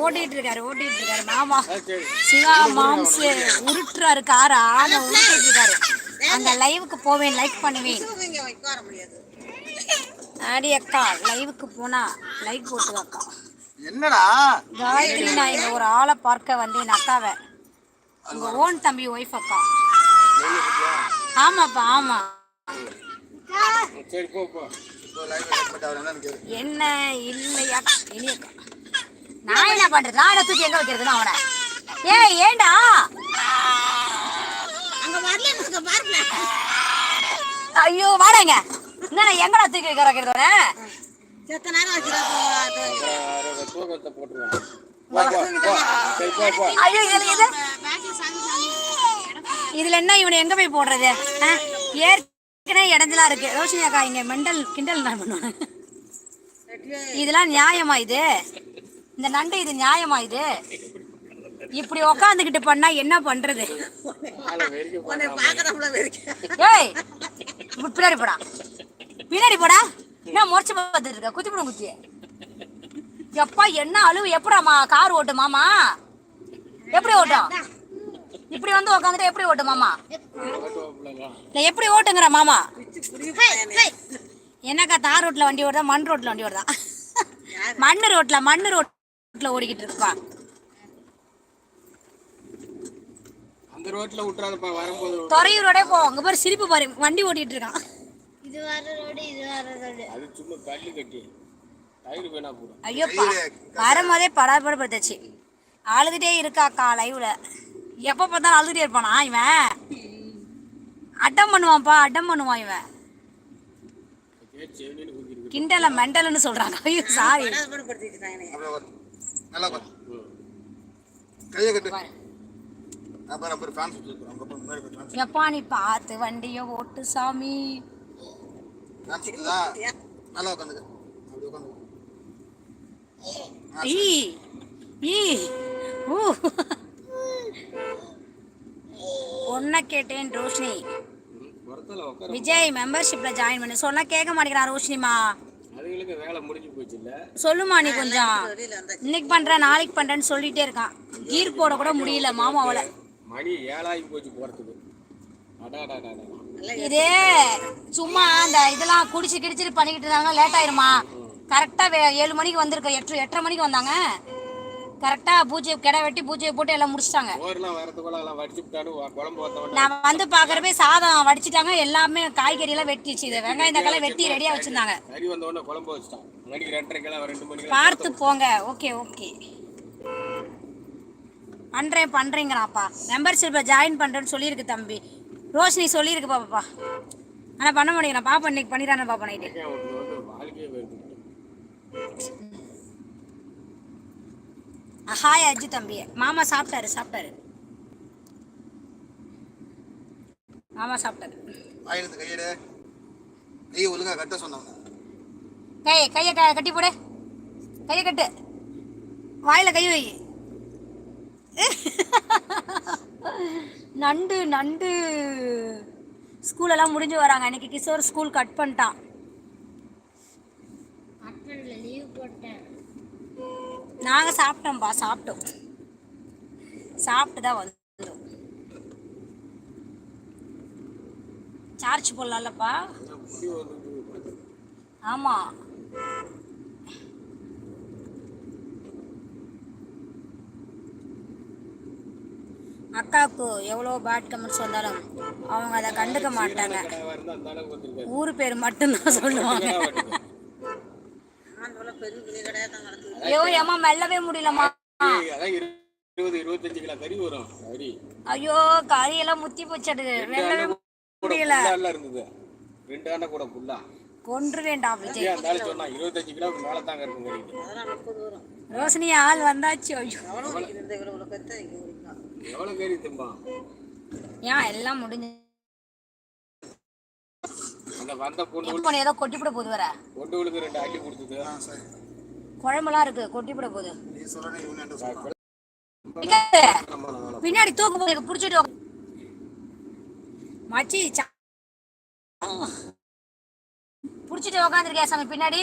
ஓட்டிட்டு இருக்காரு ஓட்டிட்டு இருக்காரு மாமா சிவா மாம்ஸ் உருட்டுறாரு காரா ஆனா உருட்டிட்டு இருக்காரு அந்த லைவுக்கு போவேன் லைக் பண்ணுவேன். ஆடி அக்கா லைவுக்கு போனா லைக் போட்டு அக்கா. என்னடா? காயத்ரி நான் இங்க ஒரு ஆளை பார்க்க வந்தேன் அக்காவை. உங்க ஓன் தம்பி ஒய்ஃப் அக்கா. ஆமாப்பா ஆமா. சரி என்ன இல்லையா? இல்லையக்கா நான் என்ன பண்றது? நான் என்ன தூக்கி எங்க வைக்கிறதுன்னு அவனை? ஏய் ஏண்டா? அங்க வரல எனக்கு பாருங்க ஐயோ வாடங்க என்ன எங்கடா தூக்கி வைக்க வைக்கிறதோட செத்த நேரம் வச்சுடா அரை தூக்கத்தை போட்டுருவேன் போ போ போ சரி போ போ ஐயோ இது இது. இதுல என்ன இவனை எங்க போய் போடுறது? ஏற்கனவே இடஞ்சலா இருக்கு. ரோஷினி அக்கா இங்க மெண்டல் கிண்டல் நான் பண்ணுவேன் இதெல்லாம் நியாயமா இது? இந்த நண்டு இது நியாயமா இது? இப்படி உக்காந்துக்கிட்டு பண்ணா என்ன பண்றது? ஏய் பின்னாடி போடா. பின்னாடி போடா. என்ன முறைச்சு பார்த்துட்டு இருக்க? குத்தி போடும் குத்தி. எப்பா என்ன அழுவு? எப்படாமா கார் ஓட்டு மாமா? எப்படி ஓட்டும்? இப்படி வந்து உக்காந்துட்டு எப்படி ஓட்டு மாமா? நான் எப்படி ஓட்டுங்கிற மாமா? என்னக்கா தார் ரோட்ல வண்டி ஓடுதா மண் ரோட்ல வண்டி ஓடுதா? மண்ணு ரோட்ல மண்ணு ரோட்ல ஓடிக்கிட்டு இருக்கா? அந்த ரோட்ல விட்டுறாதப்பா வரும்போது துறையூரோட போ அங்க பாரு சிரிப்பு பாரு வண்டி ஓட்டிட்டு இருக்கான். இது வர ரோடு இது வர ரோடு. அது சும்மா கல்லு கட்டி டயர் வேணா போடும் ஐயோப்பா வரும்போதே படாபடப்படுத்துச்சு. அழுதுட்டே இருக்காக்கா லைவ்ல எப்போ பார்த்தாலும் அழுதுட்டே இருப்பானா இவன்? அட்டம் பண்ணுவான்ப்பா அட்டம் பண்ணுவான் இவன். கிண்டல மெண்டல்னு சொல்றாங்க. ஐயோ சாரி. நல்லா. கையை கட்டு. எப்பா நீ பார்த்து வண்டிய ஓட்டு சாமி? ஈ ஈ. ஊ. ஒன்ன கேட்டேன் ரோஷினி. விஜய் மெம்பர்ஷிப்ல ஜாயின் பண்ணு. சொன்னா கேட்க மாட்டேங்கிறான் ரோஷினிமா. சொல்லுமா நீ கொஞ்சம். இன்னைக்கு பண்றேன் நாளைக்கு பண்றேன்னு சொல்லிட்டே இருக்கான். கீர் போட கூட முடியல மாமாவால மணி ஏழாகி போச்சு போறதுக்கு. இதே சும்மா அந்த இதெல்லாம் குடிச்சு கிடிச்சிட்டு பண்ணிக்கிட்டு இருந்தாங்க லேட் ஆயிருமா? கரெக்டா ஏழு மணிக்கு வந்திருக்க எட்டு எட்டரை மணிக்கு வந்தாங்க. கரெக்டா பூஜை கிடா வெட்டி பூஜையை போட்டு எல்லாம் முடிச்சிட்டாங்க. நான் வந்து பாக்குறப்ப சாதம் வடிச்சிட்டாங்க எல்லாமே காய்கறி எல்லாம் வெட்டிச்சு இது வெங்காயம் தக்காளி வெட்டி ரெடியா வச்சிருந்தாங்க. பார்த்து போங்க. Okay okay. பண்றேன் பண்றேங்கிறாப்பா மெம்பர்ஷிப்ல ஜாயின் பண்றேன்னு சொல்லியிருக்கு தம்பி. ரோஷினி சொல்லியிருக்கு பாப்பா. ஆனா பண்ண மாட்டேங்கிறேன். பாப்பா இன்னைக்கு பண்ணிடுறானு பாப்பா நைட்டு ஹாய் அஜி தம்பி. மாமா சாப்பிட்டாரு சாப்பிட்டாரு. மாமா சாப்பிட்டாரு. வாயிலிருந்து கையெடு கையை ஒழுங்கா கட்ட சொன்னாங்க. கையை கையை க- கட்டி போடு. கையை கட்டு. வாயில கை வை. நண்டு நண்டு. ஸ்கூல் எல்லாம் முடிஞ்சு வராங்க. இன்னைக்கு கிஷோர் ஸ்கூல் கட் பண்ணிட்டான். நாங்க சாப்பிட்டோம்ப்பா சாப்பிட்டோம். சாப்பிட்டு தான் வந்துடும் சார்ஜ் போடலாம்லப்பா. ஆமாம் ஆமா. அக்காவுக்கு எவ்வளோ பேட் கமெண்ட்ஸ் வந்தாலும் அவங்க அதை கண்டுக்க மாட்டாங்க. ஊர் பேர் மட்டும்தான் சொல்லுவாங்க. ஐயோ ஏமா மெல்லவே இருபது இருபத்தஞ்சு கிலோ கறி வரும். கறி ஐயோ கறியெல்லாம் முத்தி போச்சது மெல்லவே முடியல. இருந்தது. ரெண்டு ஆண்டை கூட புல்லா. கொன்று வேண்டாம் விஜய். ஏன் இருந்தாலும் சொன்னா இருபத்தஞ்சு மேல தாங்க இருக்கும் கறி ரோஷினி ஆள் வந்தாச்சு. ஐயோ. எவ்வளவு கறி திம்பா ஏன் எல்லாம் முடிஞ்சு அந்த வந்த பொண்ணு ஏதோ கொட்டிவிட போது வர பொண்டுகளுக்கு ரெண்டு அள்ளி கொடுத்தது. ஆ சரி. குழம்புலாம் இருக்கு கொட்டிவிட போகுது. நீ சொல்றேன் இவன் என்ன சொல்றான். இங்க பின்னாடி தூக்கு போய் புடிச்சிட்டு உக்கா- மச்சி புடிச்சிட்டு உக்காந்துருக்கியா சாமி பின்னாடி?